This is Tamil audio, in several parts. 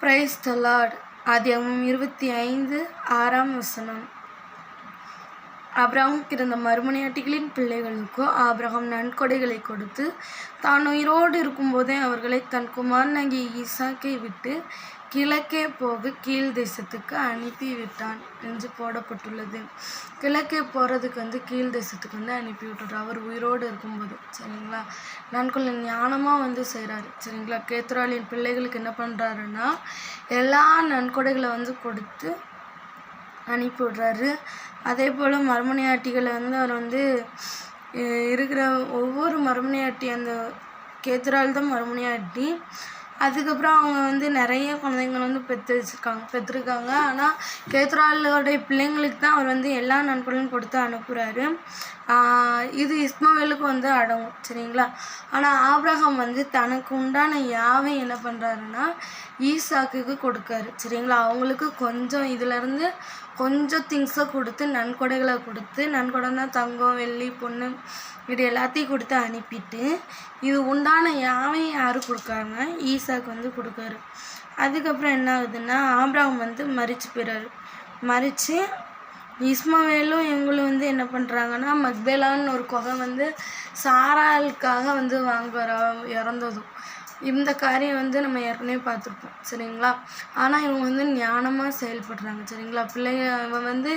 பிரைஸ் த லார்ட் இருபத்தி ஐந்து ஆறாம் வசனம். ஆபிரகாமுக்கு இருந்த மறுமனையாட்டிகளின் பிள்ளைகளுக்கோ ஆபிரகாம் நன்கொடைகளை கொடுத்து தான் உயிரோடு இருக்கும்போதே அவர்களை தன் குமாரனாகிய ஈசாக்கை விட்டு கிழக்கே போக கீழ் தேசத்துக்கு அனுப்பி விட்டான் என்று போடப்பட்டுள்ளது. கிழக்கே போகிறதுக்கு வந்து கீழ் தேசத்துக்கு வந்து அனுப்பி விட்டுறார் அவர் உயிரோடு இருக்கும்போது. சரிங்களா? நன்கொள்ள ஞானமாக வந்து செய்கிறாரு சரிங்களா? கேத்துராளியின் பிள்ளைகளுக்கு என்ன பண்ணுறாருன்னா எல்லா நன்கொடைகளை வந்து கொடுத்து அனுப்பி விட்றாரு அதே போல் மறுமனையாட்டிகளை வந்து அவர் வந்து இருக்கிற ஒவ்வொரு மறுமனையாட்டி அந்த கேத்துரால் தான் மறுமனையாட்டி அதுக்கப்புறம் அவங்க வந்து நிறைய குழந்தைங்களை வந்து பெற்று வச்சுருக்காங்க பெற்றிருக்காங்க. ஆனால் கேத்துராலோடைய பிள்ளைங்களுக்கு தான் அவர் வந்து எல்லா நண்பர்களும் கொடுத்து அனுப்புகிறாரு இது இஸ்மாவேலுக்கு வந்து அடங்கும் சரிங்களா? ஆனால் ஆப்ரஹாம் வந்து தனக்கு உண்டான யாவை என்ன பண்ணுறாருன்னா ஈசாக்குக்கு கொடுக்காரு சரிங்களா? அவங்களுக்கு கொஞ்சம் இதுலேருந்து கொஞ்சம் திங்ஸை கொடுத்து நன்கொடைகளை கொடுத்து நன்கொடைனா தங்கம் வெள்ளி பொண்ணு இது எல்லாத்தையும் கொடுத்து அனுப்பிட்டு இது உண்டான யாவையும் யார் கொடுக்காருன்னா ஈசாக்கு வந்து கொடுக்காரு. அதுக்கப்புறம் என்ன ஆகுதுன்னா ஆப்ரஹாம் வந்து மறிச்சு போயிறாரு. மறித்து இஸ்மவேலும் இவங்களும் வந்து என்ன பண்ணுறாங்கன்னா மக்பேலான்னு ஒரு குகை வந்து சாராளுக்காக வந்து வாங்குற இறந்ததும். இந்த காரியம் வந்து நம்ம ஏற்கனவே பார்த்துருப்போம் சரிங்களா? ஆனால் இவங்க வந்து ஞானமாக செயல்படுறாங்க சரிங்களா? பிள்ளைங்க இவன் வந்து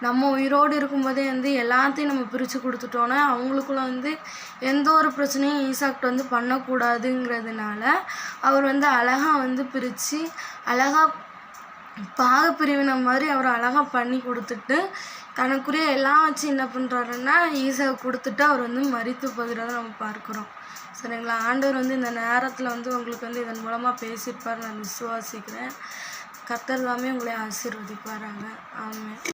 நம்ம உயிரோடு இருக்கும்போதே வந்து எல்லாத்தையும் நம்ம பிரித்து கொடுத்துட்டோன்னா அவங்களுக்குள்ள வந்து எந்த ஒரு பிரச்சனையும் ஈசாக்ட் வந்து பண்ணக்கூடாதுங்கிறதுனால அவர் வந்து அழகாக வந்து பிரித்து அழகாக பாகப்பிரிவினை மாதிரி அவர் அழகாக பண்ணி கொடுத்துட்டு தனக்குரிய எல்லாம் வச்சு என்ன பண்ணுறாருன்னா ஈஸியாக கொடுத்துட்டு அவர் வந்து மறித்து போகிறத நம்ம பார்க்குறோம். சரிங்களா? ஆண்டவர் வந்து இந்த நேரத்தில் வந்து உங்களுக்கு வந்து இதன் மூலமாக பேசியிருப்பார். நான் விசுவாசிக்கிறேன். கத்தர் எல்லாமே உங்களை ஆசீர்வதிப்பாராங்க ஆமாம்